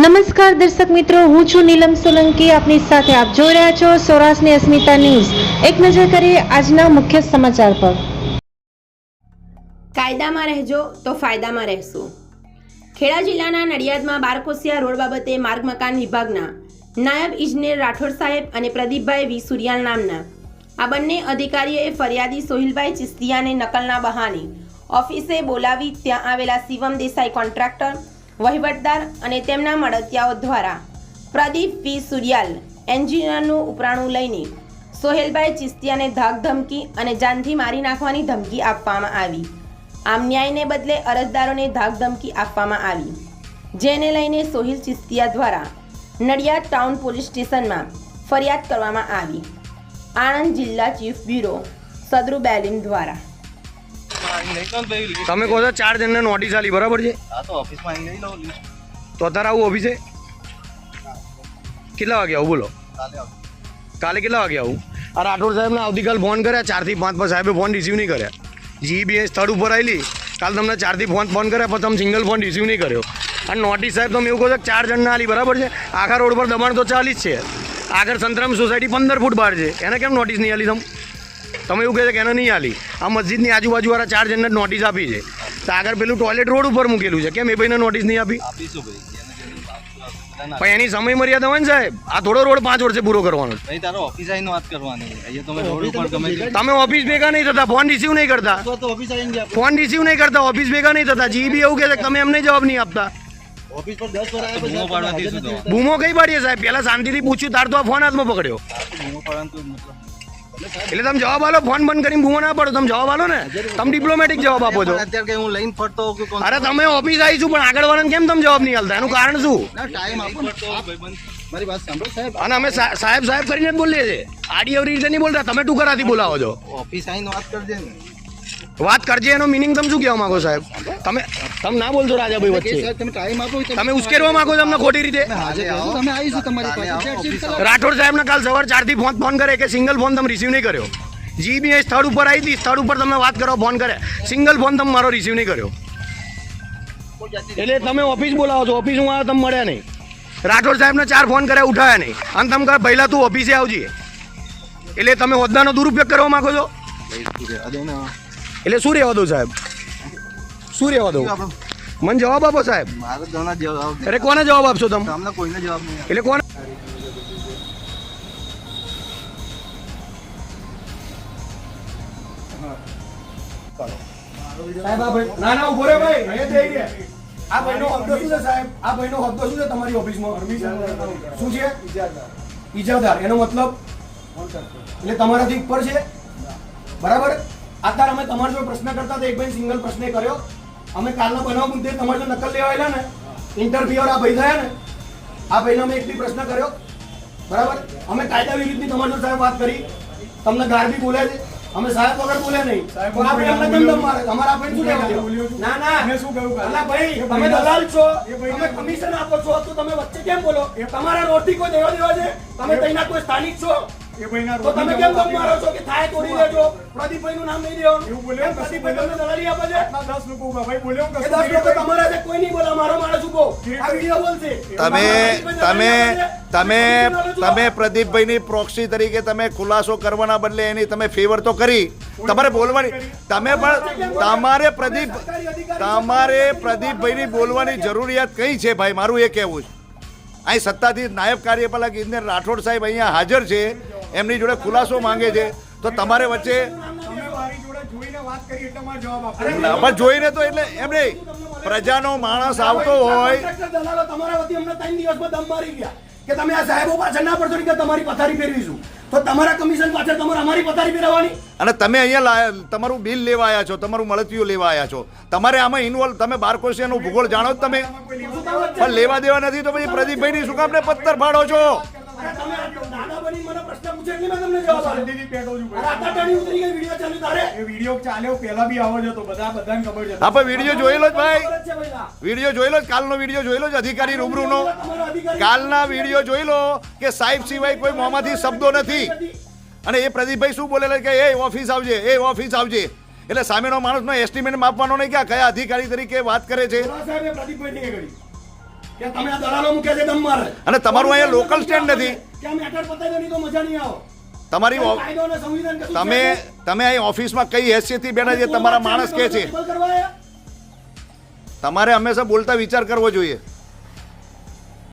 નમસ્કાર દર્શક મિત્રો, હું છું નીલમ સોલંકી. આપની સાથે આપ જોઈ રહ્યા છો સૌરાષ્ટ્રની અસ્મિતા ન્યૂઝ. એક નજર કરીએ આજના મુખ્ય સમાચાર પર. કાયદામાં રહેજો તો ફાયદામાં રહેશું. ખેડા જિલ્લાના નડિયાદમાં બારકોસિયા રોડ બાબતે માર્ગ મકાન વિભાગના નાયબ ઇજનેર રાઠોડ સાહેબ અને પ્રદીપભાઈ વી. સુરિયાલ નામના આ બંને અધિકારીઓએ ફરિયાદી સોહિલભાઈ ચિસ્તિયાને નકલના બહાને ઓફિસે બોલાવી ત્યાં આવેલા શિવમ દેસાઈ કોન્ટ્રાક્ટર વહીવટદાર અને તેમના મળતિયાઓ દ્વારા પ્રદીપ વી. સુરિયાલ, એન્જિનિયરનું ઉપરાણું લઈને સોહેલભાઈ ચિસ્તિયાને ધાક ધમકી અને જાનથી મારી નાખવાની ધમકી આપવામાં આવી. આમ ન્યાયને બદલે અરજદારોને ધાક ધમકી આપવામાં આવી. જેને લઈને સોહિલ ચિસ્તિયા દ્વારા નડિયાદ ટાઉન પોલીસ સ્ટેશનમાં ફરિયાદ કરવામાં આવી. આણંદ જિલ્લા ચીફ બ્યુરો સદરુ બેલીમ દ્વારા. તમે કહો છો ચાર જણને નોટિસ આલી બરાબર છે? તો અત્યારે આવું ઓફિસે? કેટલા વાગે આવું બોલો? કાલે કેટલા વાગે આવું? આ રાઠોડ સાહેબને આવતીકાલ ફોન કર્યા ચારથી પાંચ પર સાહેબે ફોન રિસીવ નહીં કર્યા. જીબીએ સ્થળ ઉપર આવેલી કાલ તમને ચારથી ફોન ફોન કર્યા પણ તમે સિંગલ ફોન રિસીવ નહીં કર્યો. અને નોટિસ સાહેબ તમે એવું કહો છો ચાર જણને આલી બરાબર છે? આખા રોડ પર દબાણ તો ચાલી જ છે. આગળ સંતરામ સોસાયટી પંદર ફૂટ બહાર છે. એને કેમ નોટિસ નહીં આલી તમે? તમે એવું કહે છે કે એને નહીં આલી. આ મસ્જિદની આજુબાજુવાળા ચાર જણને નોટિસ આપી છે. તો આગળ પેલું ટોયલેટ રોડ ઉપર મૂકેલું છે. કેમ એ ભાઈને નોટિસ નહીં આપી? પણ એની સમય મર્યાદા હોય ને સાહેબ આ થોડો રોડ પાંચ વર્ષે પૂરો કરવાનો તારો ઓફિસ આવીને વાત કરવાની તમે રોડ ઉપર ગમે તે તમે ઓફિસ ભેગા નહીં થતા ફોન રિસીવ નહીં કરતા. ફોન રિસીવ નહીં કરતા ઓફિસ ભેગા નહીં થતા. જીબી એવું કહે છે કે તમે એમને જવાબ નહીં આપતા. ઓફિસ પર 10 વાર આવ્યા બૂમો કઈ પાડીએ સાહેબ? પહેલા શાંતિથી પૂછ્યું તાર તો આ ફોન હાથમાં પકડ્યો. એટલે તમે જવાબ આલો ફોન બંધ કરીને બૂમો ના પડો. તમે જવાબ આલો ને. તમે ડિપ્લોમેટિક જવાબ આપો છો. અત્યારે હું લઈને ફરતો અરે તમે ઓફિસ આવી છું પણ આગળ વાળાને કેમ તમે જવાબ નહીં આલતા એનું કારણ શું? ટાઈમ આપો મારી વાત સાંભળો સાહેબ. અને અમે સાહેબ સાહેબ કરીને જ બોલીએ છીએ. આડી અવરી રીતે નહીં બોલતા. તમે ટુકરાથી બોલાવો છો. ઓફિસ આવીને વાત કરજે ને. વાત કરજે એનો મિનિંગ તમે શું કહેવા માંગો સાહેબ? તમે તમે ના બોલજો રાજાભાઈ વચ્ચે. તમે ટાઈમ આપો તમે ઉશ્કેરવા માંગો છો અમને ખોટી રીતે? તમે આવીશું તમારી પાસે રાઠોડ સાહેબને કાલ સવાર ચારથી ફોન ફોન કરે કે સિંગલ ફોન તમે રિસીવ નહીં કર્યો. જીબી સ્થળ ઉપર આવી હતી સ્થળ ઉપર તમે વાત કરો ફોન કરે. સિંગલ ફોન તમે મારો રિસીવ નહીં કર્યો. એટલે તમે ઓફિસ બોલાવો છો ઓફિસ હું આવ્યો તમે મળ્યા નહીં. રાઠોડ સાહેબને ચાર ફોન કર્યા ઉઠાયા નહીં. અને તમે કહો પહેલા તું ઓફિસે આવજે. એટલે તમે હોદ્દાનો દુરુપયોગ કરવા માંગો છો? ને. એટલે શું રહેવા દો સાહેબ? શું રહેવા દઉં? મને જવાબ આપો સાહેબ. મારે અરે કોને જવાબ આપશો તમે? તમને કોઈને જવાબ નહીં એટલે કોને? સાહેબ આ ભાઈ ના ના ઊભો રે ભાઈ. અહીંયા થઈ ગયા. આ ભાઈનો હોદ્દો શું છે સાહેબ? આ ભાઈનો હોદ્દો શું છે તમારી ઓફિસમાં? શું છે? ઈજાદાર એનો મતલબ? એટલે તમારાથી ઉપર છે? બરાબર? અત્યારે અમે તમારા જો પ્રશ્ન કરતા હતા. એક ભાઈ સિંગલ પ્રશ્ન કર્યો. અમે કાલનો બનાવ મુદ્દે તમારે જો નકલ લેવાયેલા ને ઇન્ટરવ્યુઅર આ ભાઈ થયા ને આ ભાઈને અમે એક બી પ્રશ્ન કર્યો. બરાબર? અમે કાયદા વિરુદ્ધની તમારી સાહેબ વાત કરી. તમને ગાર બી બોલે છે. અમે સાહેબ વગર બોલે નહીં. પણ આ અમને દમ મારે. તમારા આપણે શું લેવા ના ના. મેં શું કહ્યું? અલા ભાઈ તમે દલાલ છો. એ તમે કમિશન આપો છો તો તમે વચ્ચે કેમ બોલો? તમારા રોટી કોઈ દેવા દેવા છે? તમે તઈના કોઈ સ્થાનિક છો? એ તો તમે કેમ દમ મારો છો કે થાય તોડી લેજો? પ્રદીપભાઈ નું નામ નહીં દેવાનું એવું બોલ્યો કેમ પ્રદીપભાઈ તમને દલાલી આપે છે? દસ લોકો ઊભા. ભાઈ બોલ્યો એ દસ લોકો તમારા છે કોઈ નહીં બોલા મારો માણસ ઊભો. આ વીડિયો બોલશે. તમે તમે તમે તમે પ્રદીપભાઈની પ્રોક્સી તરીકે તમે ખુલાસો કરવાના બદલે એની તમે ફેવર તો કરી. તમારે બોલવાની તમે પણ તમારે પ્રદીપ તમારે પ્રદીપભાઈની બોલવાની જરૂરિયાત કઈ છે ભાઈ? મારું એ કહેવું છે. અહીં સત્તાધીશ નાયબ કાર્યપાલક ઇજનેર રાઠોડ સાહેબ અહીંયા હાજર છે. એમની જોડે ખુલાસો માંગે છે. તો તમારે વચ્ચે જોઈને વાત કરી એટલે મારે જવાબ આપો. પણ જોઈને તો એટલે એમ નહીં પ્રજાનો માણસ આવતો હોય. દલાલો તમારા વતી અમને ત્રણ દિવસમાં દમ મારી ગયા કે તમે આ સાહેબો પાછળ ના પડશો કે તમારી પથારી ફેરવીશું. તો તમારા કમિશન પાછળ તમારે અમારી પથારી ફેરવવાની? અને તમે અહીંયા તમારું બિલ લેવા આવ્યા છો તમારું મળતિયું લેવા આવ્યા છો. તમારે આમાં ઇન્વોલ્વ તમે બારકોશિયાનું ભૂગોળ જાણો જ તમે. પણ લેવા દેવા નથી તો પછી પ્રદીપભાઈની શું કામ ને પથ્થર ફાડો છો? પૂછે એટલે મેં તમને જવાબ આપ્યો. શાંતિથી બેઠો છું અરે આટલા ટાણી ઉતરી ગઈ વીડિયો ચાલુ તારે. એ વીડિયો ચાલ્યો પેલા બી આવો જ બધા બધાને ખબર છે. આપણે વીડિયો જોયેલો જ ભાઈ. જ ભાઈ આ. વીડિયો જોયેલો જ કાલનો વીડિયો જોયેલો જ અધિકારી રૂબરૂનો. કાલના વીડિયો જોઈ લો કે સાહેબ સિવાય કોઈ મોંમાંથી શબ્દો નથી. અને એ પ્રદીપભાઈ શું બોલેલા કે એ ઓફિસ આવજે એ ઓફિસ આવજે. એટલે સામેનો માણસનો એસ્ટિમેટ માપવાનો નહીં કે કયા અધિકારી તરીકે વાત કરે છે. પ્રદીપભાઈ તમે આ દલાલો મૂક્યા છે દમ મારે? અને તમારું અહીંયા લોકલ સ્ટેન્ડ નથી. કે મેટર પતાવી નહીં તો મજા નહીં આવે. તમારી તમે તમે અહીં ઓફિસમાં કઈ હેસિયતથી બેઠા છે? તમારા માણસ કે છે? તમારે હંમેશા બોલતા વિચાર કરવો જોઈએ.